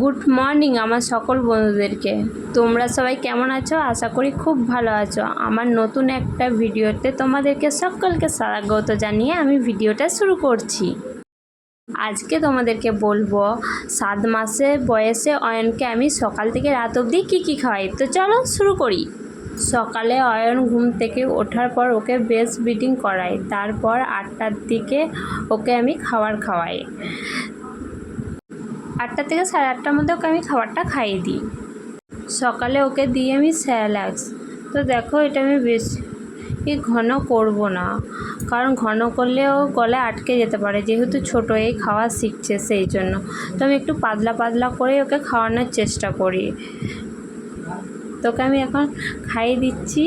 Good morning আমার সকল বন্ধুদেরকে। তোমরা সবাই কেমন আছো? আশা করি খুব ভালো আছো। আমার নতুন একটা ভিডিওতে তোমাদেরকে সকলকে স্বাগত জানিয়ে আমি ভিডিওটা শুরু করছি। আজকে তোমাদেরকে বলব, সাত মাসে বয়সে অয়নকে আমি সকাল থেকে রাত অবধি কী কী খাওয়াই? তো চলো শুরু করি। সকালে অয়ন ঘুম থেকে ওঠার পর ওকে বেস ব্রিডিং করাই। তারপর আটটার দিকে ওকে আমি খাবার খাওয়াই। আটটা থেকে সাড়ে আটটার মধ্যে ওকে আমি খাবারটা খাইয়ে দিই। সকালে ওকে দিই আমি স্যালাক্স তো দেখো এটা আমি বেশি ঘন করব না। কারণ ঘন করলেও গলায় আটকে যেতে পারে, যেহেতু ছোটো এই খাওয়া শিখছে সেই জন্য। তো আমি একটু পাতলা পাতলা করে ওকে খাওয়ানোর চেষ্টা করি। তোকে আমি এখন খাইয়ে দিচ্ছি।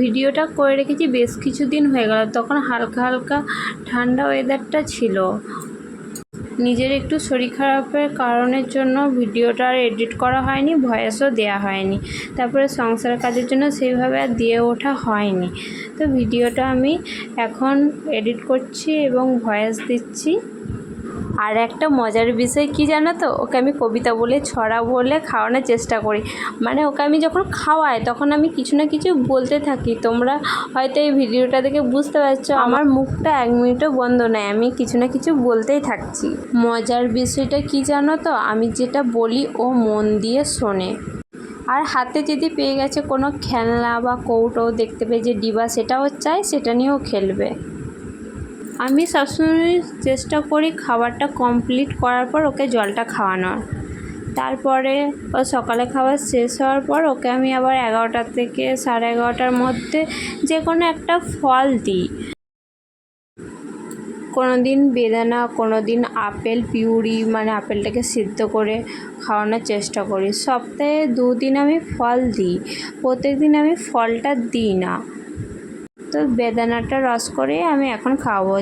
ভিডিওটা করে রেখেছি, বেশ কিছুদিন হয়ে গেল। তখন হালকা হালকা ঠান্ডা ওয়েদারটা ছিল। নিজের একটু শরীর খারাপের কারণের জন্য ভিডিওটা আর এডিট করা হয়নি, ভয়েসও দেওয়া হয়নি। তারপরে সংসার কাজের জন্য সেইভাবে আর দিয়ে ওঠা হয়নি। তো ভিডিওটা আমি এখন এডিট করছি এবং ভয়েস দিচ্ছি। আর একটা মজার বিষয় কি জানো তো? ওকে আমি কবিতা বলে ছড়া বলে খাওয়ানোর চেষ্টা করি। মানে ওকে আমি যখন খাওয়াই তখন আমি কিছু না কিছু বলতে থাকি। তোমরা হয়তো এই ভিডিওটা দেখে বুঝতে পারছ আমার মুখটা এক মিনিটও বন্ধ নেই। আমি কিছু না কিছু বলতেই থাকছি। মজার বিষয়টা কি জানো তো? আমি যেটা বলি ও মন দিয়ে শোনে। আর হাতে যদি পেয়ে গেছে কোনো খেলনা বা কৌটো দেখতে পেয়ে যে ডিবা সেটাও চাই সেটা নিয়েও খেলবে। আমি সবসময় চেষ্টা করি খাবারটা কমপ্লিট করার পর ওকে জলটা খাওয়ানোর। তারপরে ও সকালে খাবার শেষ হওয়ার পর ওকে আমি আবার এগারোটা থেকে সাড়ে এগারোটার মধ্যে যে কোনো একটা ফল দিই। কোনো দিন বেদানা কোনো দিন আপেল, পিউরি মানে আপেলটাকে সিদ্ধ করে খাওয়ানোর চেষ্টা করি। সপ্তাহে দুদিন আমি ফল দিই। প্রত্যেক দিন আমি ফলটা দিই না। তো বেদানাটা রস করে আমি এখন খাওয়াবো।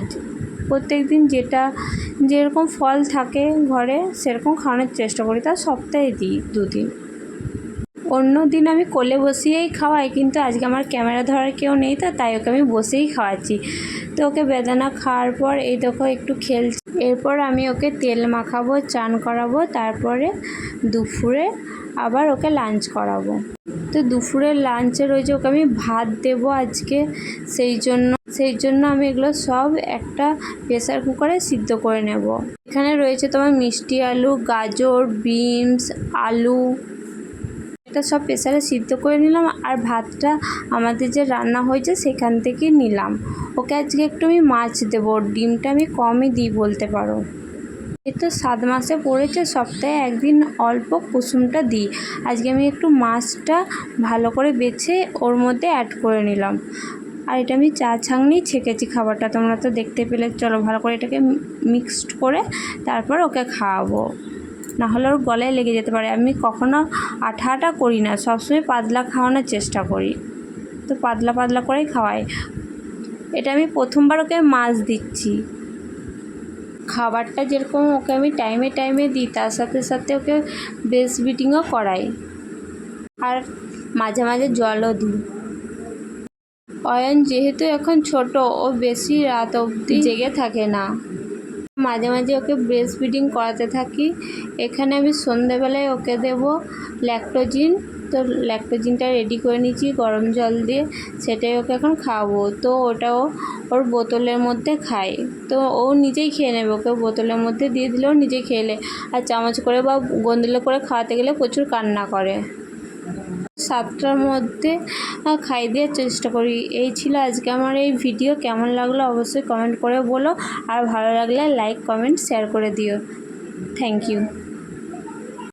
প্রত্যেক দিন যেটা, যেরকম ফল থাকে ঘরে, সেরকম খাওয়ানোর চেষ্টা করি। তা সপ্তাহে দিই, দুদিন। অন্য দিন আমি কোলে বসিয়েই খাওয়াই, কিন্তু আজকে আমার ক্যামেরা ধরার কেউ নেই, তো তাই ওকে আমি বসেই খাওয়াচ্ছি। তো ওকে বেদানা খাওয়ার পর এই দেখো একটু খেলছি। এরপর আমি ওকে তেল মাখাবো, চান করাবো, তারপরে দুপুরে আবার ওকে লাঞ্চ করাবো। তো দুপুরের লাঞ্চে রয়েছে, ওকে আমি ভাত দেব আজকে। সেই জন্য সেই জন্য আমি এগুলো সব একটা প্রেসার কুকারে সিদ্ধ করে নেব। এখানে রয়েছে তোমার মিষ্টি আলু, গাজর বিনস আলু। এটা সব প্রেসারে সিদ্ধ করে নিলাম আর ভাতটা আমাদের যে রান্না হয়েছে সেখান থেকে নিলাম। ওকে আজকে একটু আমি মাছ দেবো, ডিমটা আমি কমই দিই বলতে পারো। এই তো সাত মাসে পড়েছে, সপ্তাহে একদিন অল্প কুসুমটা দিই। আজকে আমি একটু মাছটা ভালো করে বেছে ওর মধ্যে অ্যাড করে নিলাম। আর এটা আমি চা ছাঁকনি ছেঁকেছি খাবারটা, তোমরা তো দেখতে পেলে। চলো ভালো করে এটাকে মিক্সড করে তারপর ওকে খাওয়াবো। না হলে ওর গলায় লেগে যেতে পারে। আমি কখনো আঠা আঠা করি না, সবসময় পাতলা খাওয়ানোর চেষ্টা করি। তো পাতলা পাতলা করেই খাওয়াই। এটা আমি প্রথমবার ওকে মাছ দিচ্ছি। খাবারটা যেরকম ওকে আমি টাইমে টাইমে দিই, তার সাথে সাথে ওকে বেস বিটিংও করাই। আর মাঝে মাঝে জলও দিই। অয়ন যেহেতু এখন ছোট, ও বেশি রাত অবধি জেগে থাকে না। মাঝে মাঝে ওকে ব্রেস্ট ফিডিং করাতে থাকি। এখানে আমি সন্ধেবেলায় ওকে দেব ল্যাক্টোজিন তো ল্যাক্টোজিনটা রেডি করে নিয়েছি, গরম জল দিয়ে। সেটাই ওকে এখন খাওয়াবো। তো ওটাও ওর বোতলের মধ্যে খায় তো ও নিজেই খেয়ে নেবে। ওকে বোতলের মধ্যে দিয়ে দিলেও নিজেই খেলে আর চামচ করে বা গন্দিলে করে খাওয়াতে গেলে প্রচুর কান্না করে। সাতটার মধ্যে খাইয়ে দেওয়ার চেষ্টা করি। এই ছিল আজকে আমার এই ভিডিও। কেমন লাগল অবশ্যই কমেন্ট করে বলো। আর ভালো লাগলে লাইক, কমেন্ট, শেয়ার করে দিও। Thank you.